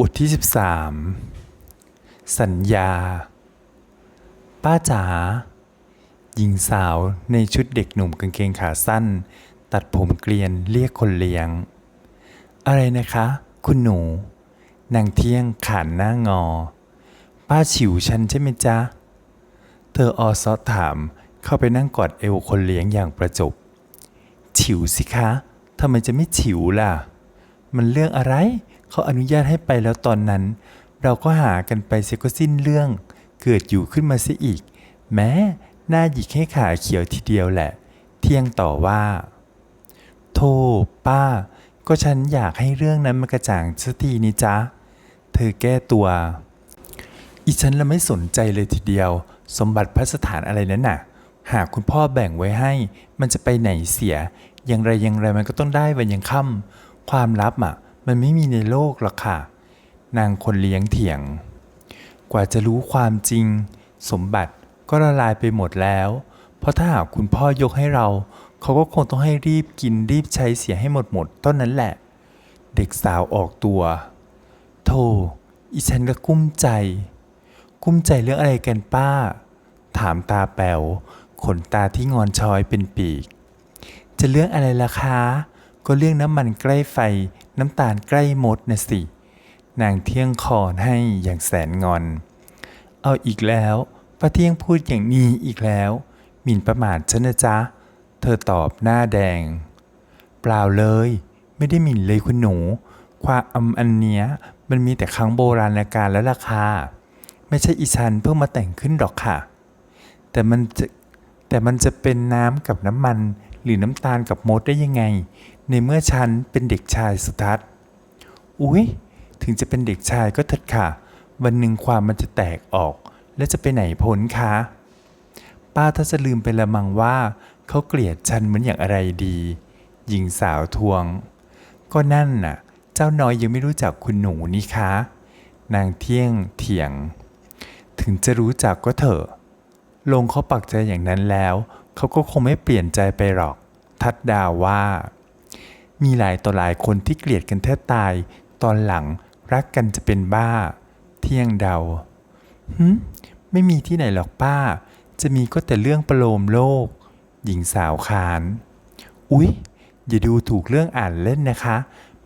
บทที่ 13 สัญญา ป้าจ๋าหญิงสาวในชุดเด็กหนุ่มกางเกงขาสั้น ตัดผมเกลียนเรียกคนเลี้ยง อะไรนะคะ คุณหนู นางเที่ยงขานหน้างอ ป้าฉิวฉันใช่ไหมจ๊ะ เธอออซอถามเข้าไปนั่งกอดเอวคนเลี้ยงอย่างประจบ ฉิวสิคะทำไมจะไม่ฉิวล่ะ มันเรื่องอะไร เขาอนุญาตให้ไปแล้วตอนนั้น เราก็หากันไปเสียก็สิ้นเรื่อง เกิดอยู่ขึ้นมาเสียอีก แม้หน้าหยิกให้ขาเขียวทีเดียวแหละ เที่ยงต่อว่าโธ่ป้า ก็ฉันอยากให้เรื่องนั้นมันกระจ่างสักทีนี่จ๊ะ เธอแก้ตัวอีฉันละไม่สนใจเลยทีเดียว สมบัติพระสถานอะไรนั้นน่ะ หากคุณพ่อแบ่งไว้ให้ มันจะไปไหนเสีย อย่างไรอย่างไรมันก็ต้องได้วันยังค่ำความลับอะ มันไม่มีในโลกหรอกค่ะ นางคนเลี้ยงเถียง กว่าจะรู้ความจริง สมบัติก็ละลายไปหมดแล้ว เพราะถ้าหากคุณพ่อยกให้เรา เขาก็คงต้องให้รีบกินรีบใช้เสียให้หมดหมดต้นนั้นแหละ เด็กสาวออกตัว โธ่อีฉันก็กุ้มใจ กุ้มใจเรื่องอะไรกันป้า ถามตาแป๋วขนตาที่งอนช้อยเป็นปีก จะเรื่องอะไรล่ะคะ ก็เรื่องน้ำมันใกล้ไฟ น้ำตาลใกล้มดนะสิ นางเที่ยงคอนให้อย่างแสนงอน เอาอีกแล้วป้าเที่ยงพูดอย่างนี้อีกแล้ว หมิ่นประมาทฉันนะจ๊ะ เธอตอบหน้าแดง เปล่าเลย ไม่ได้หมิ่นเลยคุณหนู ความอำอันเนี้ยมันมีแต่ครั้งโบราณการแล้วล่ะค่ะไม่ใช่อีชันเพิ่งมาแต่งขึ้นหรอกค่ะ แต่มันจะแต่มันจะเป็นน้ำกับน้ำมันหรือน้ำตาลกับมดได้ยังไง ในเมื่อฉันเป็นเด็กชายสุทัศน์อุ๊ย ถึงจะเป็นเด็กชายก็เถิดค่ะ วันหนึ่งความมันจะแตกออก และจะไปไหนพ้นคะป้าถ้าจะลืมไปละมังว่าเขาเกลียดฉันเหมือนอย่างอะไรดี หญิงสาวทวง ก็นั่นน่ะ เจ้าน้อยยังไม่รู้จักคุณหนูนี่คะ นางเที่ยงเถียง ถึงจะรู้จักก็เถอะ ลงเขาปักใจอย่างนั้นแล้ว เขาก็คงไม่เปลี่ยนใจไปหรอก ทัดดาวว่า มีหลายต่อหลายคนที่เกลียดกันแทบตาย ตอนหลังรักกันจะเป็นบ้า เที่ยงเดาหืมไม่มีที่ไหนหรอกป้า จะมีก็แต่เรื่องประโลมโลก หญิงสาวคาน อุ๊ย อย่าดูถูกเรื่องอ่านเล่นนะคะ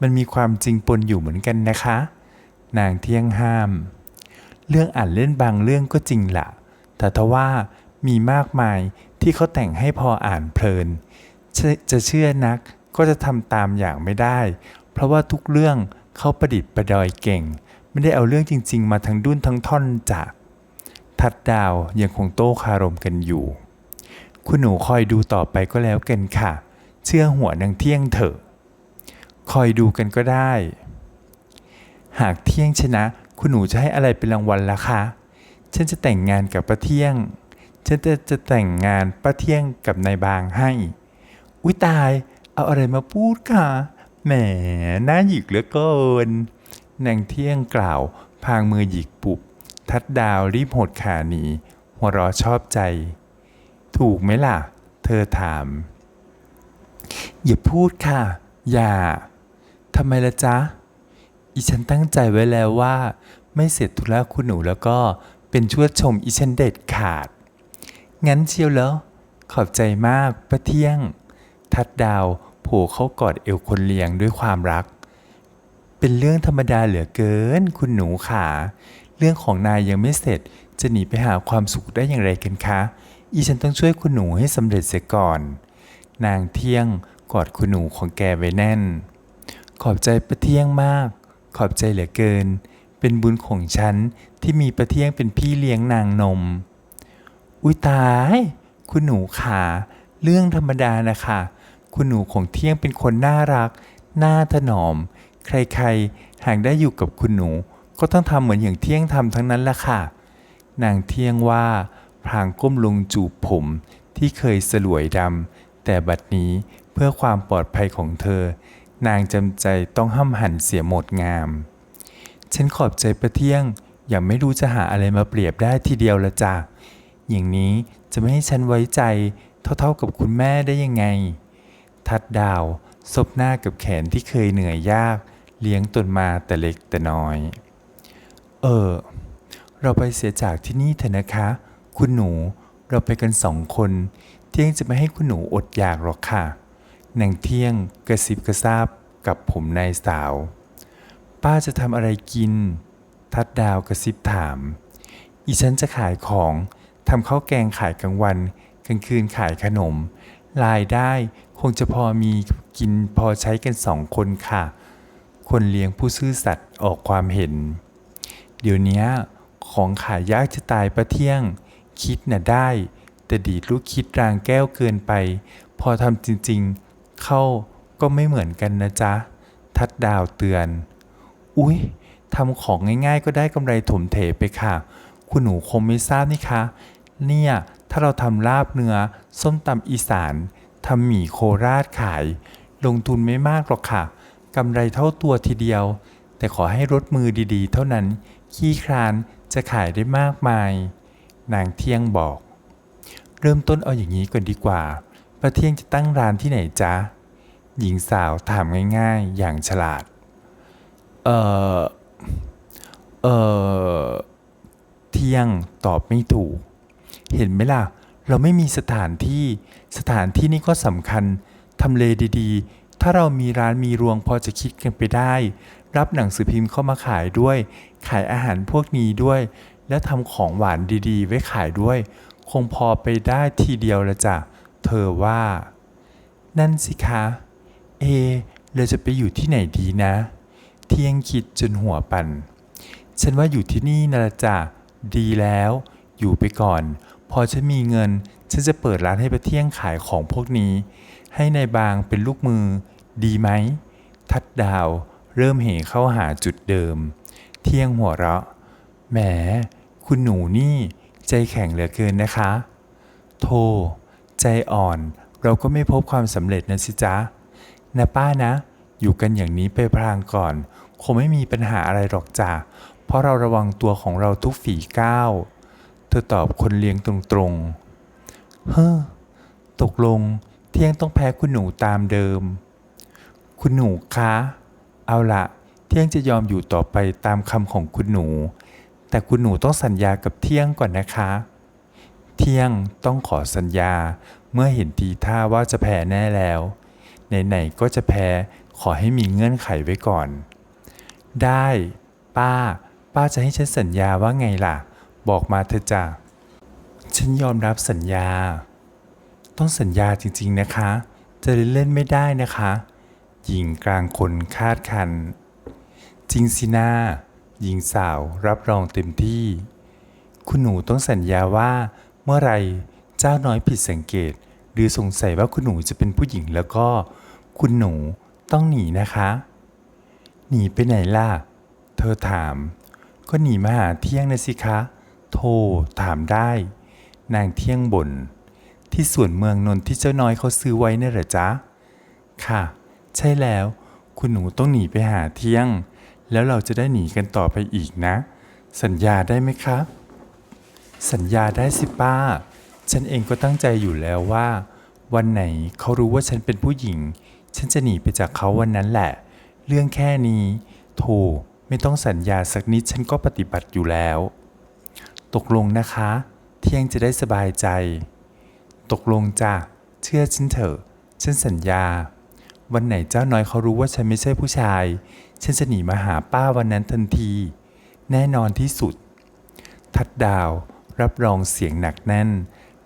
มันมีความจริงปนอยู่เหมือนกันนะคะ นางเที่ยงห้าม เรื่องอ่านเล่นบางเรื่องก็จริงละแต่ทว่ามีมากมายที่เขาแต่งให้พออ่านเพลิน จะเชื่อนัก ก็จะทำตามอย่างไม่ได้ เพราะว่าทุกเรื่องเขาประดิษฐ์ประดอยเก่ง ไม่ได้เอาเรื่องจริง ๆ มาทั้งดุนทั้งท่อนจาก ทัดดาวยังคงโต้คารมกันอยู่ คุณหนูคอยดูต่อไปก็แล้วกันค่ะ เชื่อหัวนางเที่ยงเถอะ คอยดูกันก็ได้ หากเที่ยงชนะ คุณหนูจะให้อะไรเป็นรางวัลล่ะคะฉันจะแต่งงานกับป้าเที่ยง ฉันจะจะแต่งงานป้าเที่ยงกับนายบางให้ อุ้ยตาย เอาอะไรมาพูดค่ะ แหมน่าหยิกเหลือเกิน นางเที่ยงกล่าว พางมือหยิกปุบ ทัดดาวรีบหดขาหนี หัวเราะชอบใจ ถูกไหมล่ะ เธอถาม อย่าพูดค่ะ อย่า ทำไมละจ๊ะ อีฉันตั้งใจไว้แล้วว่า ไม่เสร็จธุระคุณหนูแล้วก็เป็นชวดชมอีฉันเด็ดขาด งั้นเชียวเหรอขอบใจมากป้าเที่ยง ทัดดาวโผล่เข้ากอดเอวคนเลี้ยงด้วยความรัก เป็นเรื่องธรรมดาเหลือเกิน คุณหนูขา เรื่องของนายยังไม่เสร็จจะหนีไปหาความสุขได้อย่างไรกันคะ อีฉันต้องช่วยคุณหนูให้สำเร็จเสียก่อน นางเที่ยงกอดคุณหนูของแกไว้แน่น ขอบใจประเที่ยงมาก ขอบใจเหลือเกิน เป็นบุญของฉันที่มีประเที่ยงเป็นพี่เลี้ยงนางนม อุ้ยตาย คุณหนูขา เรื่องธรรมดานะคะ คุณหนูของเที่ยงเป็นคนน่ารัก น่าถนอม ใครๆ หากได้อยู่กับคุณหนู ก็ต้องทำเหมือนอย่างเที่ยงทำทั้งนั้นละค่ะ นางเที่ยงว่าพลางก้มลงจูบผมที่เคยสลวยดำแต่บัดนี้เพื่อความปลอดภัยของเธอ นางจำใจต้องห้ามหันเสียหมดงาม ฉันขอบใจประเที่ยง อย่าไม่รู้จะหาอะไรมาเปรียบได้ทีเดียวละจ้ะอย่างนี้จะไม่ให้ฉันไว้ใจเท่าๆกับคุณแม่ได้ยังไง ทัดดาวซบหน้ากับแขนที่เคยเหนื่อยยาก เลี้ยงตนมาแต่เล็กแต่น้อย เออ เราไปเสียจากที่นี่เถอะนะคะ คุณหนูเราไปกันสองคน เที่ยงจะไม่ให้คุณหนูอดอยากหรอกค่ะนางเที่ยงกระซิบกระซาบกับผมนายสาว ป้าจะทำอะไรกิน ทัดดาวกระซิบถาม อีฉันจะขายของทำข้าวแกงขายกลางวัน กลางคืนขายขนมรายได้ คงจะพอมีกินพอใช้กันสองคนค่ะ คนเลี้ยงผู้ซื่อสัตย์ออกความเห็น เดี๋ยวนี้ของขายยากจะตายประเที่ยง คิดน่ะได้ แต่ดีดลูกคิดรางแก้วเกินไป พอทำจริงๆ เข้าก็ไม่เหมือนกันนะจ๊ะ ทัดดาวเตือน อุ๊ยทำของง่ายๆ ก็ได้กำไรถมเถไปค่ะ คุณหนูคงไม่ทราบนี่คะ เนี่ย ถ้าเราทำลาบเนื้อ ส้มตำอีสาน ทำหมี่โคราชขาย ลงทุนไม่มากหรอกค่ะกำไรเท่าตัวทีเดียว แต่ขอให้รถมือดีๆ เท่านั้น ขี้ครานจะขายได้มากมาย นางเที่ยงบอก เริ่มต้นเอาอย่างนี้ก่อนดีกว่าป้าเที่ยงจะตั้งร้านที่ไหนจ๊ะ หญิงสาวถามง่ายๆ อย่างฉลาด เอ่อเอ่อเที่ยงตอบไม่ถูก เห็นไหมล่ะ เราไม่มีสถานที่ สถานที่นี่ก็สำคัญทำเลดีๆ ถ้าเรามีร้านมีรวงพอจะคิดกันไปได้ รับหนังสือพิมพ์เข้ามาขายด้วย ขายอาหารพวกนี้ด้วย และทำของหวานดีๆ ไว้ขายด้วย คงพอไปได้ทีเดียวละจ้ะ เธอว่า นั่นสิคะ เอ เราจะไปอยู่ที่ไหนดีนะ เที่ยงคิดจนหัวปันฉันว่าอยู่ที่นี่นะละจ้ะ ดีแล้ว อยู่ไปก่อน พอฉันมีเงิน ฉันจะเปิดร้านให้ประเที่ยงขายของพวกนี้ ให้ในายบางเป็นลูกมือ ดีไหม ทัดดาวเริ่มเหเข้าหาจุดเดิม เที่ยงหัวเราะ แหม คุณหนูนี่ ใจแข็งเหลือเกินนะคะโธ่ใจอ่อนเราก็ไม่พบความสำเร็จนะสิจ๊ะนะป้านะ อยู่กันอย่างนี้ไปพรางก่อน คงไม่มีปัญหาอะไรหรอกจ้ะเพราะเราระวังตัวของเราทุกฝีก้าว ธอตอบคนเลี้ยงตรงๆ เฮ้อ ตกลงเที่ยงต้องแพ้คุณหนูตามเดิม คุณหนูคะ เอาละเที่ยงจะยอมอยู่ต่อไปตามคำของคุณหนู แต่คุณหนูต้องสัญญากับเที่ยงก่อนนะคะ เที่ยงต้องขอสัญญาเมื่อเห็นทีท่าว่าจะแพ้แน่แล้ว ไหนๆก็จะแพ้ขอให้มีเงื่อนไขไว้ก่อน ได้ ป้า ป้าจะให้ฉันสัญญาว่าไงล่ะ บอกมาเถอะจ้ะฉันยอมรับสัญญา ต้องสัญญาจริงๆนะคะ จะเล่นๆไม่ได้นะคะ หญิงกลางคนคาดคัน จริงสินาหญิงสาวรับรองเต็มที่ คุณหนูต้องสัญญาว่าเมื่อไรเจ้าน้อยผิดสังเกต หรือสงสัยว่าคุณหนูจะเป็นผู้หญิงแล้วก็ คุณหนูต้องหนีนะคะ หนีไปไหนล่ะ เธอถาม ก็หนีมาหาเที่ยงนะสิคะ โทรถามได้ นางเที่ยงบน ที่สวนเมืองนนท์ที่เจ้าน้อยเขาซื้อไว้น่ะเหรอจ๊ะ ค่ะ ใช่แล้ว คุณหนูต้องหนีไปหาเที่ยง แล้วเราจะได้หนีกันต่อไปอีกนะ สัญญาได้ไหมคะ สัญญาได้สิป้า ฉันเองก็ตั้งใจอยู่แล้วว่า วันไหนเขารู้ว่าฉันเป็นผู้หญิง ฉันจะหนีไปจากเขาวันนั้นแหละ เรื่องแค่นี้โธ่ไม่ต้องสัญญาสักนิดฉันก็ปฏิบัติอยู่แล้ว ตกลงนะคะ เที่ยงจะได้สบายใจ ตกลงจ้ะเชื่อฉันเถอะ ฉันสัญญา วันไหนเจ้าน้อยเขารู้ว่าฉันไม่ใช่ผู้ชาย ฉันจะหนีมาหาป้าวันนั้นทันที แน่นอนที่สุด ทัดดาวรับรองเสียงหนักแน่น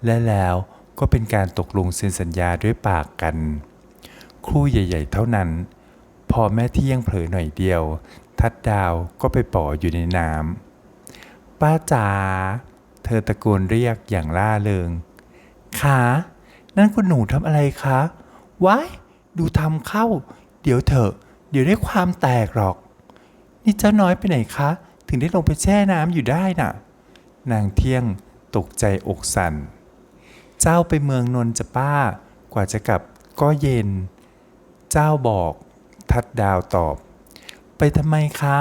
และแล้วก็เป็นการตกลงเซ็นสัญญาด้วยปากกันครู่ใหญ่ ๆ เท่านั้น พอแม่เที่ยงเผลอหน่อยเดียว ทัดดาวก็ไปป่ออยู่ในน้ำ ป้าจ๋า เธอตะโกนเรียกอย่างล่าเริงขานั่นคุณหนูทำอะไรคะว้ายดูทำเข้า เดี๋ยวเถอะ เดี๋ยวได้ความแตกหรอก นี่เจ้าน้อยไปไหนคะ ถึงได้ลงไปแช่น้ำอยู่ได้น่ะ นางเที่ยงตกใจอกสั่น เจ้าไปเมืองนนจะป้า กว่าจะกลับก็เย็น เจ้าบอก ทัดดาวตอบ ไปทำไมคะ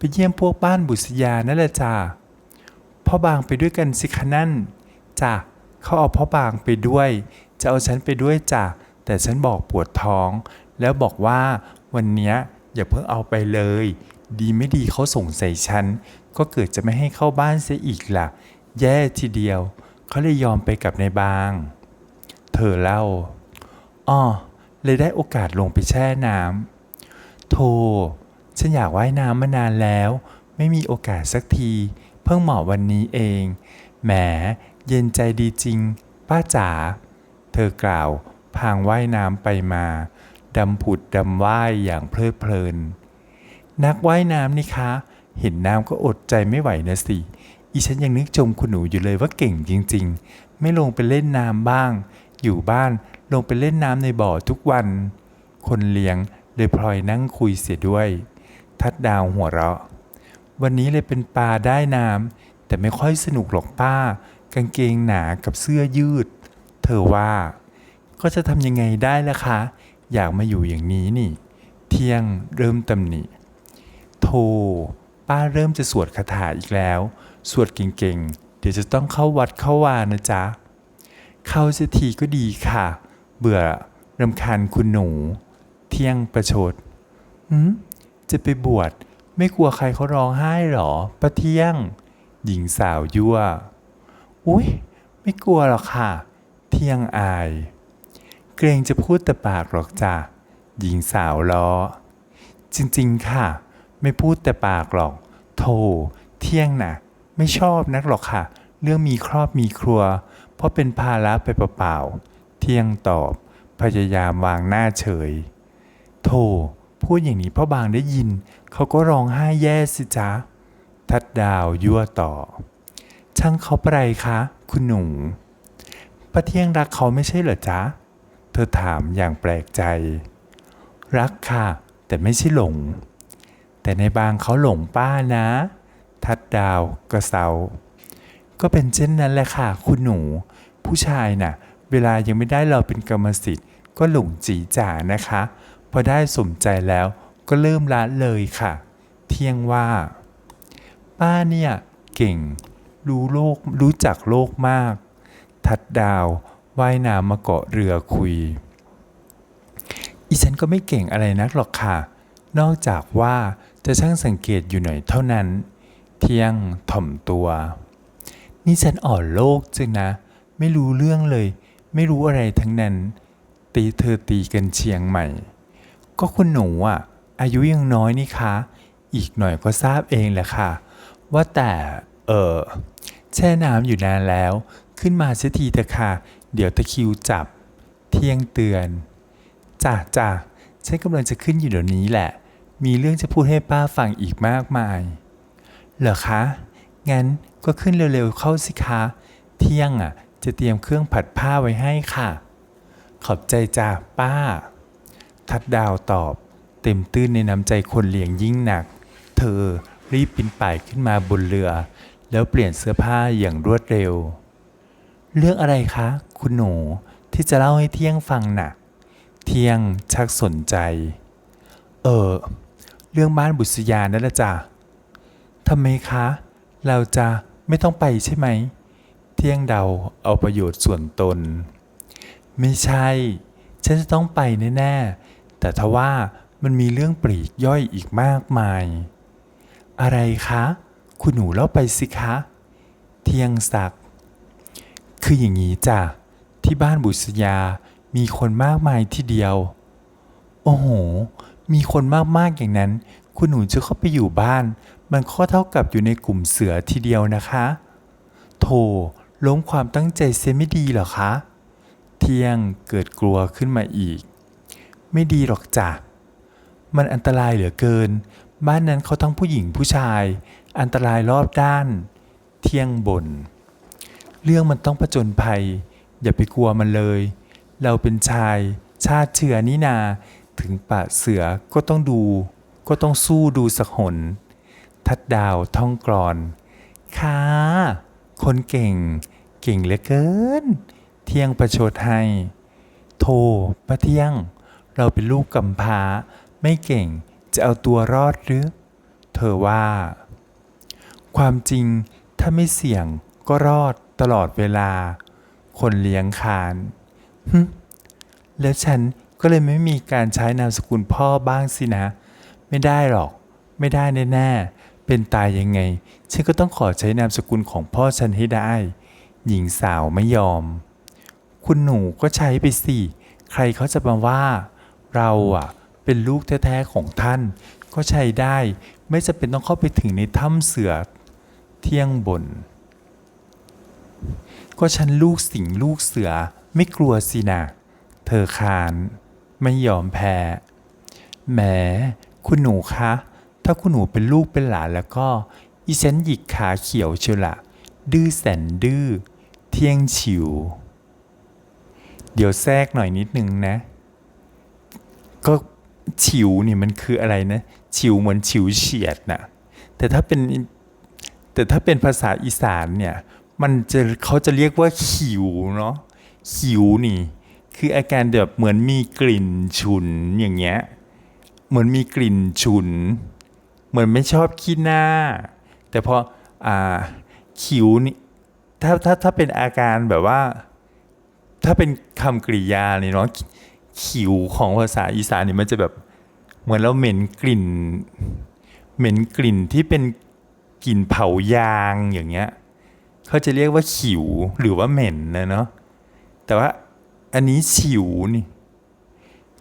ไปเยี่ยมพวกบ้านบุษยานั่นแหละจ้าพ่อบางไปด้วยกันสิคะนั่นจ้ะเขาเอาพ่อบางไปด้วย จะเอาฉันไปด้วยจ้ะแต่ฉันบอกปวดท้อง แล้วบอกว่าวันนี้อย่าเพิ่งเอาไปเลย ดีไม่ดีเขาสงสัยฉัน ก็เกิดจะไม่ให้เข้าบ้านเสียอีกล่ะ แย่ทีเดียว เขาเลยยอมไปกับนายบาง เธอเล่าอ้อเลยได้โอกาสลงไปแช่น้ำโธ ฉันอยากว่ายน้ำมานานแล้ว ไม่มีโอกาสสักที เพิ่งเหมาะวันนี้เอง แหม เย็นใจดีจริง ป้าจ๋า เธอกล่าว พางว่ายน้ำไปมา ดำผุดดำว่ายอย่างเพลิดเพลิน นักว่ายน้ำนี่คะ เห็นน้ำก็อดใจไม่ไหวนะสิ อีฉันยังนึกชมคุณหนูอยู่เลยว่าเก่งจริง ๆ ไม่ลงไปเล่นน้ำบ้าง อยู่บ้านลงไปเล่นน้ำในบ่อทุกวัน คนเลี้ยงเลยพลอยนั่งคุยเสียด้วย ทัดดาวหัวเราะ วันนี้เลยเป็นปลาได้น้ำแต่ไม่ค่อยสนุกหรอกป้า กางเกงหนากับเสื้อยืด เธอว่า ก็จะทำยังไงได้ล่ะคะ อยากมาอยู่อย่างนี้นี่ เที่ยงเริ่มตำหนิโธ่ป้าเริ่มจะสวดคาถาอีกแล้ว สวดเก่งๆ เดี๋ยวจะต้องเข้าวัดเข้าวานะจ๊ะ เข้าเสียทีก็ดีค่ะ เบื่อรำคาญคุณหนู เที่ยงประชดหืม จะไปบวชไม่กลัวใครเขาร้องไห้หรอป้าเที่ยง หญิงสาวยั่ว อุ๊ยไม่กลัวหรอกค่ะ เที่ยงอาย เกรงจะพูดแต่ปากหรอกจ้ะหญิงสาวล้อ จริงๆค่ะ ไม่พูดแต่ปากหรอกโธ่เที่ยงน่ะไม่ชอบนักหรอกค่ะ เรื่องมีครอบมีครัว เพราะเป็นภาระไปเปล่าๆเที่ยงตอบ พยายามวางหน้าเฉยโธ่ พูดอย่างนี้พ่อบางได้ยิน เขาก็ร้องไห้แย่สิจ๊ะ ทัดดาวยั่วต่อ ช่างเขาไปะไรคะ คุณหนูป้าเที่ยงรักเขาไม่ใช่เหรอจ๊ะ เธอถามอย่างแปลกใจ รักค่ะ แต่ไม่ใช่หลง แต่ในบางเขาหลงป้านะ ทัดดาวกระเซาก็เป็นเช่นนั้นแหละค่ะ คุณหนู ผู้ชายน่ะ เวลายังไม่ได้เราเป็นกรรมสิทธิ์ก็หลงจีจ๋านะคะ พอได้สมใจแล้วก็เริ่มละเลยค่ะ เที่ยงว่า ป้าเนี่ยเก่ง รู้โลกรู้จักโลกมาก ทัดดาวว่ายน้ำมาเกาะเรือคุย อีฉันก็ไม่เก่งอะไรนักหรอกค่ะ นอกจากว่าจะช่างสังเกตอยู่หน่อยเท่านั้น เที่ยงถ่อมตัว นี่ฉันอ่อนโลกจึงนะ ไม่รู้เรื่องเลย ไม่รู้อะไรทั้งนั้น ตีเธอตีกันเชียงใหม่ ก็คุณหนูอะ อายุยังน้อยนี่คะ อีกหน่อยก็ทราบเองแหละค่ะ ว่าแต่เออแช่น้ำอยู่นานแล้ว ขึ้นมาเสียทีเถอะค่ะ เดี๋ยวตะคิวจับ เที่ยงเตือนจ้ะจ้ะฉันกำลังจะขึ้นอยู่เดี๋ยวนี้แหละ มีเรื่องจะพูดให้ป้าฟังอีกมากมาย เหรอคะ งั้นก็ขึ้นเร็วๆเข้าสิคะ เที่ยงอะ จะเตรียมเครื่องผัดผ้าไว้ให้ค่ะ ขอบใจจ้าป้า ทัดดาวตอบ เต็มตื้นในน้ำใจคนเลี้ยงยิ่งหนัก เธอรีบปีนป่ายขึ้นมาบนเรือ แล้วเปลี่ยนเสื้อผ้าอย่างรวดเร็ว เรื่องอะไรคะ คุณหนูที่จะเล่าให้เที่ยงฟังน่ะ เที่ยงชักสนใจ เออ เรื่องบ้านบุษยานั่นละจ้ะทำไมคะ เราจะไม่ต้องไปใช่ไหม เที่ยงเดาเอาประโยชน์ส่วนตน ไม่ใช่ ฉันจะต้องไปแน่ ๆ แต่ทว่ามันมีเรื่องปลีกย่อยอีกมากมาย อะไรคะ คุณหนูเล่าไปสิคะ เที่ยงศักดิ์คืออย่างนี้จ้ะ ที่บ้านบุษยามีคนมากมายที่เดียว โอ้โห มีคนมากๆอย่างนั้น คุณหนูจะเข้าไปอยู่บ้าน มันก็เท่ากับอยู่ในกลุ่มเสือทีเดียวนะคะโธ่ล้มความตั้งใจเสียไม่ดีเหรอคะ เที่ยงเกิดกลัวขึ้นมาอีก ไม่ดีหรอกจ้ะ มันอันตรายเหลือเกิน บ้านนั้นเขาทั้งผู้หญิงผู้ชาย อันตรายรอบด้าน เที่ยงบน เรื่องมันต้องผจญภัย อย่าไปกลัวมันเลย เราเป็นชาย ชาติเชื้อนี่นา ถึงป่าเสือก็ต้องดู ก็ต้องสู้ดูสักหน ทัดดาวท่องกรอน ค่ะ คนเก่ง เก่งเหลือเกิน เที่ยงประชดให้ โทป้าเที่ยง เราเป็นลูกกำพร้า ไม่เก่งจะเอาตัวรอดหรือ เธอว่า ความจริงถ้าไม่เสี่ยงก็รอดตลอดเวลา คนเลี้ยงคานฮึแล้วฉันก็เลยไม่มีการใช้นามสกุลพ่อบ้างสินะ ไม่ได้หรอก ไม่ได้แน่ๆเป็นตายยังไง ฉันก็ต้องขอใช้นามสกุลของพ่อฉันให้ได้ หญิงสาวไม่ยอม คุณหนูก็ใช้ไปสิ ใครเขาจะมาว่า เราอะเป็นลูกแท้ๆของท่าน ก็ใช้ได้ไม่จำเป็นต้องเข้าไปถึงในถ้ำเสือเที่ยงบน ก็ฉันลูกสิงลูกเสือไม่กลัวสินะเธอคานไม่ยอมแพ้แหมคุณหนูคะ ถ้าคุณหนูเป็นลูกเป็นหลานแล้วก็ อีฉันหยิกขาเขียวเชียวละดื้อแสนดื้อ เที่ยงฉิว เดี๋ยวแทรกหน่อยนิดนึงนะ ก็ฉิวเนี่ยมันคืออะไรนะ ฉิวเหมือนฉิวเฉียดนะแต่ถ้าเป็นแต่ถ้าเป็นภาษาอีสานเนี่ย มันจะเขาจะเรียกว่าขิวเนาะขิวนี่ คืออาการแบบเหมือนมีกลิ่นฉุนอย่างเงี้ยเหมือนมีกลิ่นฉุน เหมือนไม่ชอบขี้หน้า แต่พออ่าขิวนี่ถ้าถ้าถ้าเป็นอาการแบบว่า ถ้าเป็นคำกริยาเนี่ยเนาะ ขิวของภาษาอีสานเนี่ยมันจะแบบเหมือนเราเหม็นกลิ่น เหม็นกลิ่นที่เป็นกลิ่นเผายางอย่างเงี้ยเขาจะเรียกว่าขิวหรือว่าเหม็นนะเนาะแต่ว่าอันนี้ฉิวนี่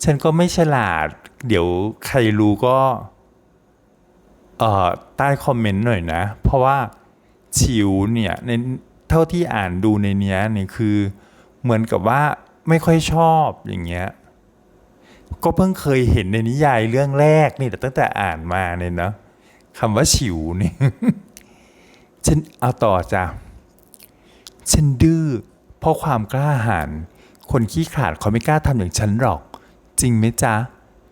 ฉันก็ไม่ฉลาด เดี๋ยวใครรู้ก็เอ่อใต้คอมเมนต์หน่อยนะ เพราะว่าฉิวเนี่ยในเท่าที่อ่านดูในเนี้ยเนี่ยคือเหมือนกับว่าไม่ค่อยชอบอย่างเงี้ย ก็เพิ่งเคยเห็นในนิยายเรื่องแรกนี่แต่ตั้งแต่อ่านมาเนี่ยเนาะคำว่าฉิวนี่ฉันเอาต่อจ้ะฉันดื้อเพราะความกล้าหาญคนขี้ขลาดเขาไม่กล้าทำอย่างฉันหรอก จริงไหมจ๊ะ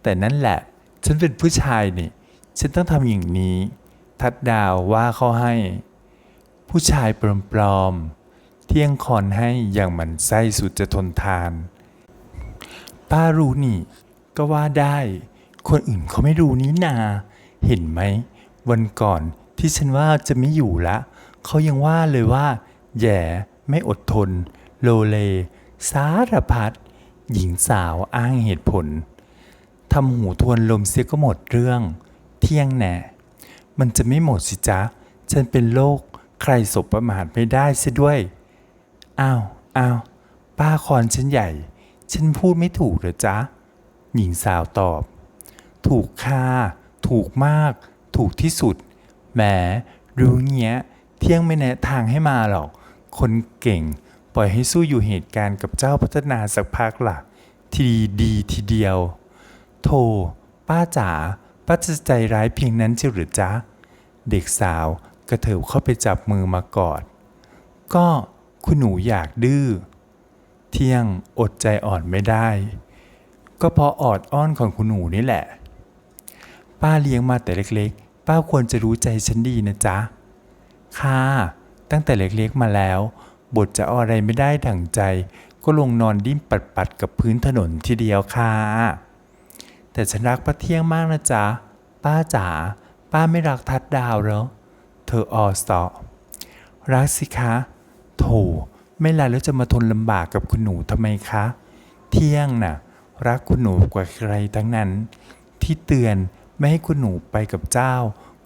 แต่นั่นแหละ ฉันเป็นผู้ชายนี่ ฉันต้องทำอย่างนี้ ทัดดาวว่าเขาให้ ผู้ชายปลอมๆเที่ยงคอนให้อย่างมันไส้สุดจะทนทาน ป้ารู้นี่ ก็ว่าได้ คนอื่นเขาไม่รู้นี้นา เห็นไหม วันก่อนที่ฉันว่าจะไม่อยู่ละ เขายังว่าเลยว่า แย่ไม่อดทน โลเลสารพัดหญิงสาวอ้างเหตุผลทำหูทวนลมเสียก็หมดเรื่อง เที่ยงแน่มันจะไม่หมดสิจ๊ะ ฉันเป็นโรคใครสบประมาทไม่ได้เสียด้วย อ้าวอ้าวป้าคอนฉันใหญ่ ฉันพูดไม่ถูกหรอจ๊ะ หญิงสาวตอบ ถูกค่ะ ถูกมาก ถูกที่สุด แหม รู้เงี้ย เที่ยงไม่แนะทางให้มาหรอก คนเก่ง ปล่อยให้สู้อยู่เหตุการณ์กับเจ้าพัฒนาสักพักล่ะ ทีดีทีเดียวโธ่ป้าจ๋า ป้าจะใจร้ายเพียงนั้นเชียวหรือจ๊ะ เด็กสาวกระเถิบเข้าไปจับมือมากอด ก็คุณหนูอยากดื้อ เที่ยงอดใจอ่อนไม่ได้ ก็เพราะออดอ้อนของคุณหนูนี่แหละ ป้าเลี้ยงมาแต่เล็กๆ ป้าควรจะรู้ใจฉันดีนะจ๊ะ ค่ะ ตั้งแต่เล็กๆมาแล้ว บทจะออะไรไม่ได้ดั่งใจ ก็ลงนอนดิ้นปัดๆกับพื้นถนนทีเดียวค่ะ แต่ฉันรักป้าเที่ยงมากนะจ๊ะ ป้าจ๋า ป้าไม่รักทัดดาวเหรอเธอออสอรักสิคะ โถ ไม่รักแล้วจะมาทนลำบากกับคุณหนูทำไมคะ เที่ยงน่ะ รักคุณหนูกว่าใครทั้งนั้น ที่เตือนไม่ให้คุณหนูไปกับเจ้า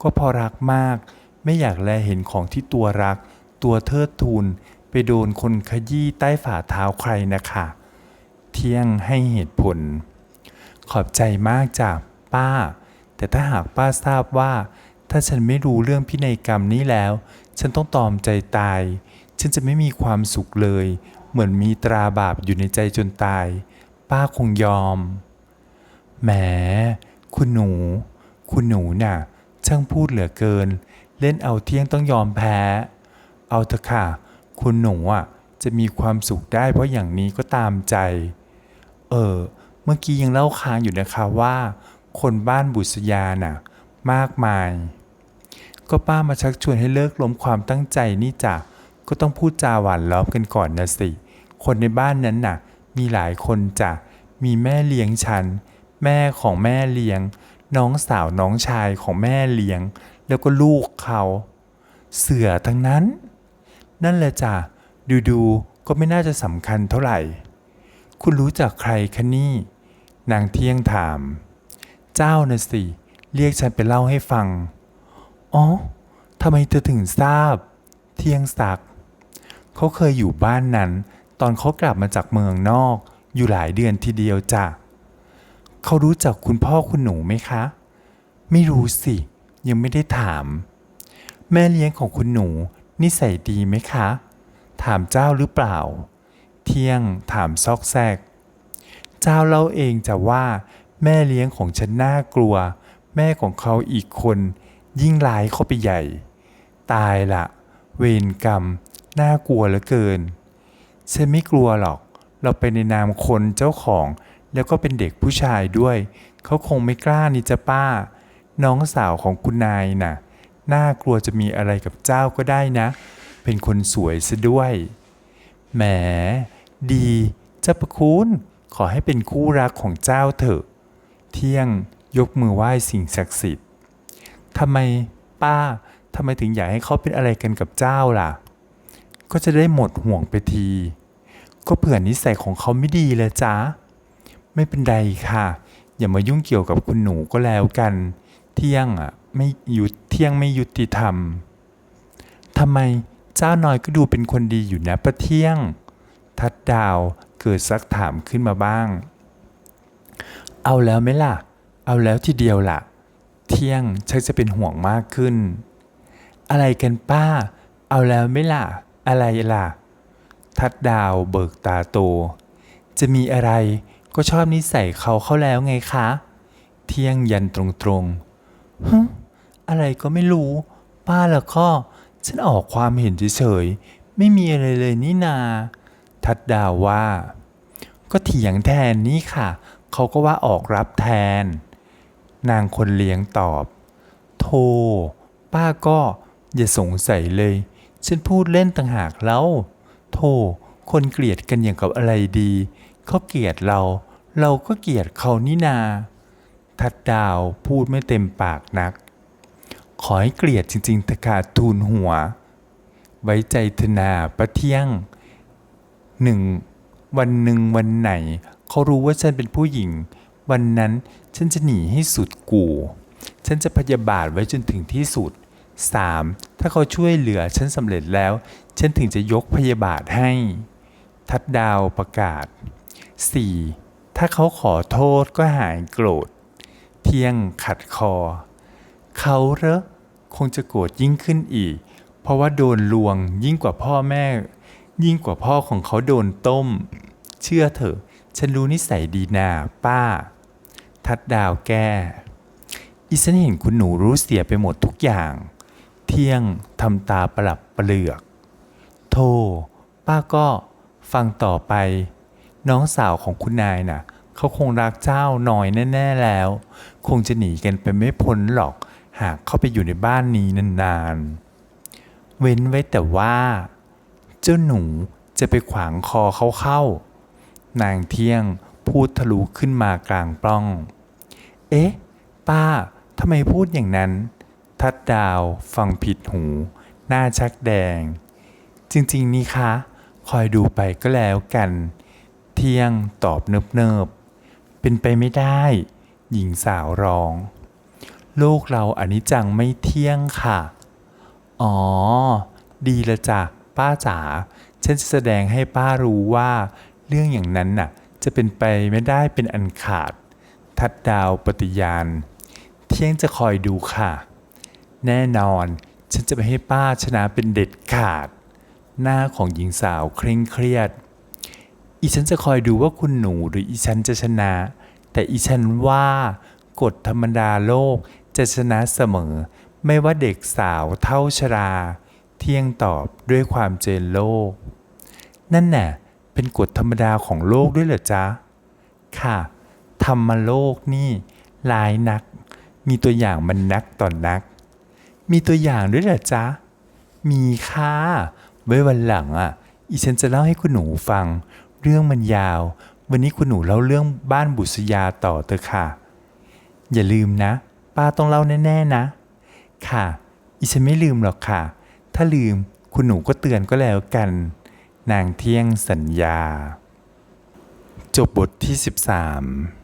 ก็เพอรักมาก ไม่อยากแลเห็นของที่ตัวรัก ตัวเทิดทูนไปโดนคนขยี้ใต้ฝ่าเท้าใครนะคะ เที่ยงให้เหตุผล ขอบใจมากจากป้า แต่ถ้าหากป้าทราบว่า ถ้าฉันไม่รู้เรื่องพินัยกรรมนี้แล้ว ฉันต้องตอมใจตาย ฉันจะไม่มีความสุขเลย เหมือนมีตราบาปอยู่ในใจจนตาย ป้าคงยอม แหม คุณหนู คุณหนูน่ะ ช่างพูดเหลือเกิน เล่นเอาเที่ยงต้องยอมแพ้ เอาเถอะค่ะ คุณหนูอะ จะมีความสุขได้เพราะอย่างนี้ก็ตามใจ เออ เมื่อกี้ยังเล่าค้างอยู่นะคะว่า คนบ้านบุษยาน่ะ มากมาย ก็ป้ามาชักชวนให้เลิกล้มความตั้งใจนี่จ้ะก็ต้องพูดจาหวานล้อมกันก่อนนะสิ คนในบ้านนั้นน่ะ มีหลายคนจ้ะมีแม่เลี้ยงฉัน แม่ของแม่เลี้ยง น้องสาวน้องชายของแม่เลี้ยง แล้วก็ลูกเขา เสือทั้งนั้น นั่นแหละจ้ะดูๆก็ไม่น่าจะสำคัญเท่าไหร่ คุณรู้จักใครคะนี่ นางเที่ยงถาม เจ้าน่ะสิ เรียกฉันไปเล่าให้ฟัง อ๋อทำไมเธอถึงทราบ เที่ยงศักเขาเคยอยู่บ้านนั้น ตอนเขากลับมาจากเมืองนอกอยู่หลายเดือนทีเดียวจ้ะเขารู้จักคุณพ่อคุณหนูไหมคะ ไม่รู้สิ ยังไม่ได้ถาม แม่เลี้ยงของคุณหนูนิสัยดีไหมคะ ถามเจ้าหรือเปล่า เที่ยงถามซอกแซก เจ้าเล่าเองจะว่า แม่เลี้ยงของฉันน่ากลัว แม่ของเขาอีกคน ยิ่งร้ายเข้าไปใหญ่ ตายละเวรกรรม น่ากลัวเหลือเกิน ฉันไม่กลัวหรอก เราไปในนามคนเจ้าของ แล้วก็เป็นเด็กผู้ชายด้วย เขาคงไม่กล้านี่จะป้า น้องสาวของคุณนายน่ะ น่ากลัวจะมีอะไรกับเจ้าก็ได้นะ เป็นคนสวยซะด้วย แหม ดีเจ้าประคุณ ขอให้เป็นคู่รักของเจ้าเถอะ เที่ยงยกมือไหว้สิ่งศักดิ์สิทธิ์ทำไมป้าทำไมถึงอยากให้เขาเป็นอะไรกันกับเจ้าล่ะ ก็จะได้หมดห่วงไปที ก็เผื่อนิสัยของเขาไม่ดีเลยจ้าไม่เป็นไรค่ะ อย่ามายุ่งเกี่ยวกับคุณหนูก็แล้วกัน เที่ยงอะไม่ยุดเที่ยงไม่ยุติธรรมทำไมเจ้าน้อยก็ดูเป็นคนดีอยู่นะประเที่ยง ทัดดาวเกิดซักถามขึ้นมาบ้าง เอาแล้วไหมล่ะ เอาแล้วทีเดียวล่ะ เที่ยงชักจะเป็นห่วงมากขึ้น อะไรกันป้า เอาแล้วไหมล่ะ อะไรล่ะ ทัดดาวเบิกตาโต จะมีอะไรก็ชอบนิสัยเขาเข้าแล้วไงคะ เที่ยงยันตรงๆฮึอะไรก็ไม่รู้ ป้าละก็ฉันออกความเห็นเฉยๆ ไม่มีอะไรเลยนี่นา ทัดดาวว่า ก็เถียงแทนนี่ค่ะ เขาก็ว่าออกรับแทน นางคนเลี้ยงตอบโธ่ป้าก็อย่าสงสัยเลย ฉันพูดเล่นต่างหากแล้ว โธ่คนเกลียดกันอย่างกับอะไรดี เขาเกลียดเรา เราก็เกลียดเขานี่นา ทัดดาวพูดไม่เต็มปากนัก ขอให้เกลียดจริงๆตะขาดทูลหัว ไว้ใจธนาประเที่ยงหนึ่งวันหนึ่งวันไหน เขารู้ว่าฉันเป็นผู้หญิง วันนั้นฉันจะหนีให้สุดกู่ฉันจะพยาบาทไว้จนถึงที่สุด 3. ถ้าเขาช่วยเหลือฉันสำเร็จแล้ว ฉันถึงจะยกพยาบาทให้ ทัดดาวประกาศ 4. ถ้าเขาขอโทษก็หายโกรธ เที่ยงขัดคอ เขาเหรอคงจะโกรธยิ่งขึ้นอีก เพราะว่าโดนลวงยิ่งกว่าพ่อแม่ ยิ่งกว่าพ่อของเขาโดนต้ม เชื่อเถอะ ฉันรู้นิสัยดีนาป้า ทัดดาวแก้อีฉันเห็นคุณหนูรู้เสียไปหมดทุกอย่าง เที่ยงทำตาประหลับประเหลือกโธ่ป้าก็ฟังต่อไป น้องสาวของคุณนายน่ะ เขาคงรักเจ้าน้อยแน่ ๆแล้ว คงจะหนีกันไปไม่พ้นหรอก หากเข้าไปอยู่ในบ้านนี้นานๆ เว้นไว้แต่ว่า เจ้าหนูจะไปขวางคอเขาเข้า นางเที่ยงพูดทะลุขึ้นมากลางปล้อง เอ๊ะ ป้าทำไมพูดอย่างนั้น ทัดดาวฟังผิดหู หน้าชักแดง จริง ๆ นี่คะ คอยดูไปก็แล้วกัน เที่ยงตอบเนิบๆเป็นไปไม่ได้ หญิงสาวร้อง โลกเราอนิจจังไม่เที่ยงค่ะ อ๋อ ดีละจ้ะป้าจ๋าฉันจะแสดงให้ป้ารู้ว่า เรื่องอย่างนั้นน่ะ จะเป็นไปไม่ได้เป็นอันขาด ทัดดาวปฏิญาณ เที่ยงจะคอยดูค่ะ แน่นอน ฉันจะไม่ให้ป้าชนะเป็นเด็ดขาด หน้าของหญิงสาวเคร่งเครียด อีฉันจะคอยดูว่าคุณหนูหรืออีฉันจะชนะ แต่อีฉันว่ากฎธรรมดาโลกจะชนะเสมอ ไม่ว่าเด็กสาวเท่าชรา เที่ยงตอบด้วยความเจนโลก นั่นน่ะเป็นกฎธรรมดาของโลกด้วยเหรอจ๊ะ ค่ะ ธรรมโลกนี่ลายนัก มีตัวอย่างมันนักต่อนนัก มีตัวอย่างด้วยเหรอจ๊ะ มีค่ะ ไว้วันหลังอะ อีฉันจะเล่าให้คุณหนูฟัง เรื่องมันยาว วันนี้คุณหนูเล่าเรื่องบ้านบุษยาต่อเถอะค่ะ อย่าลืมนะ ป้าต้องเล่าแน่ ๆ นะ ค่ะ อีฉันไม่ลืมหรอกค่ะ ถ้าลืมคุณหนูก็เตือนก็แล้วกัน นางเที่ยงสัญญา จบบทที่ 13